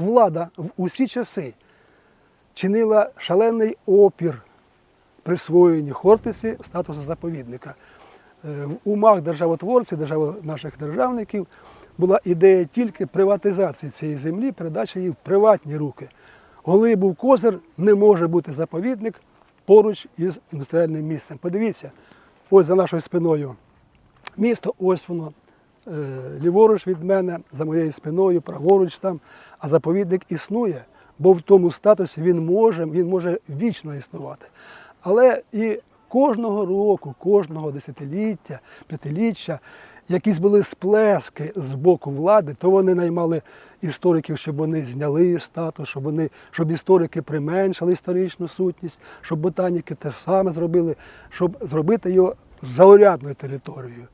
Влада в усі часи чинила шалений опір присвоєнні Хортиці статусу заповідника. Е, В умах державотворців, державо наших державників була ідея тільки приватизації цієї землі, передачі її в приватні руки. Коли був козир, не може бути заповідник поруч із індустріальним місцем. Подивіться, ось за нашою спиною місто, ось воно ліворуч від мене, за моєю спиною, праворуч там, а заповідник існує, бо в тому статусі він може, він може вічно існувати. Але і кожного року, кожного десятиліття, п'ятиліття, якісь були сплески з боку влади, то вони наймали істориків, щоб вони зняли статус, щоб, вони, щоб історики применшили історичну сутність, щоб ботаніки те ж саме зробили, щоб зробити його заурядною територією.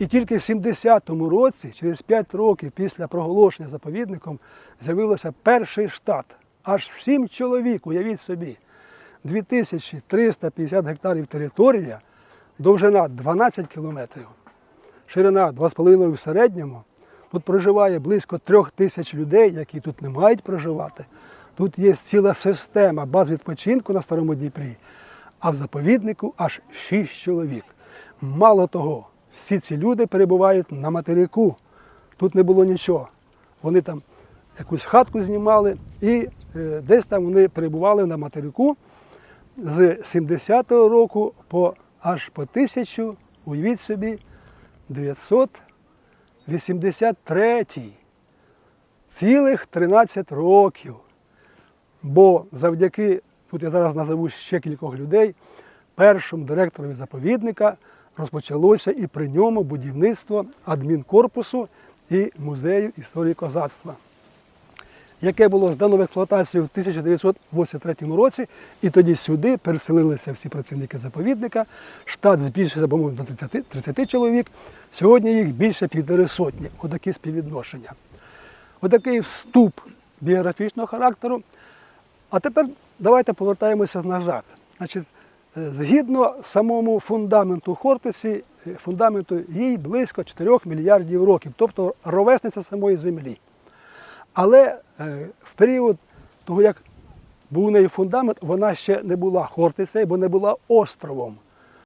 І тільки в 70-му році, через 5 років після проголошення заповідником, з'явився перший штат. Аж сім чоловік, уявіть собі, 2350 гектарів територія, довжина 12 кілометрів, ширина 2,5 в середньому. Тут проживає близько трьох тисяч людей, які тут не мають проживати. Тут є ціла система баз відпочинку на Старому Дніпрі, а в заповіднику аж 6 чоловік. Мало того, всі ці люди перебувають на материку. Тут не було нічого. Вони там якусь хатку знімали і е, десь там вони перебували на материку з 70-го року по аж по тисячу, уявіть собі, 983 цілих 13 років. Бо завдяки, тут я зараз назову ще кількох людей, першому директорові заповідника розпочалося і при ньому будівництво адмінкорпусу і музею історії козацтва, яке було здано в експлуатацію в 1983 році, і тоді сюди переселилися всі працівники заповідника. Штат збільшився, по-моєму, до 30, 30 чоловік. Сьогодні їх більше півтори сотні. Отакі співвідношення. Отакий вступ біографічного характеру. А тепер давайте повертаємося назад. Значить, згідно самому фундаменту Хортиці, е, фундаменту їй близько 4 мільярдів років, тобто ровесниця самої землі. Але е, в період того, як був у неї фундамент, вона ще не була Хортицею, бо не була островом.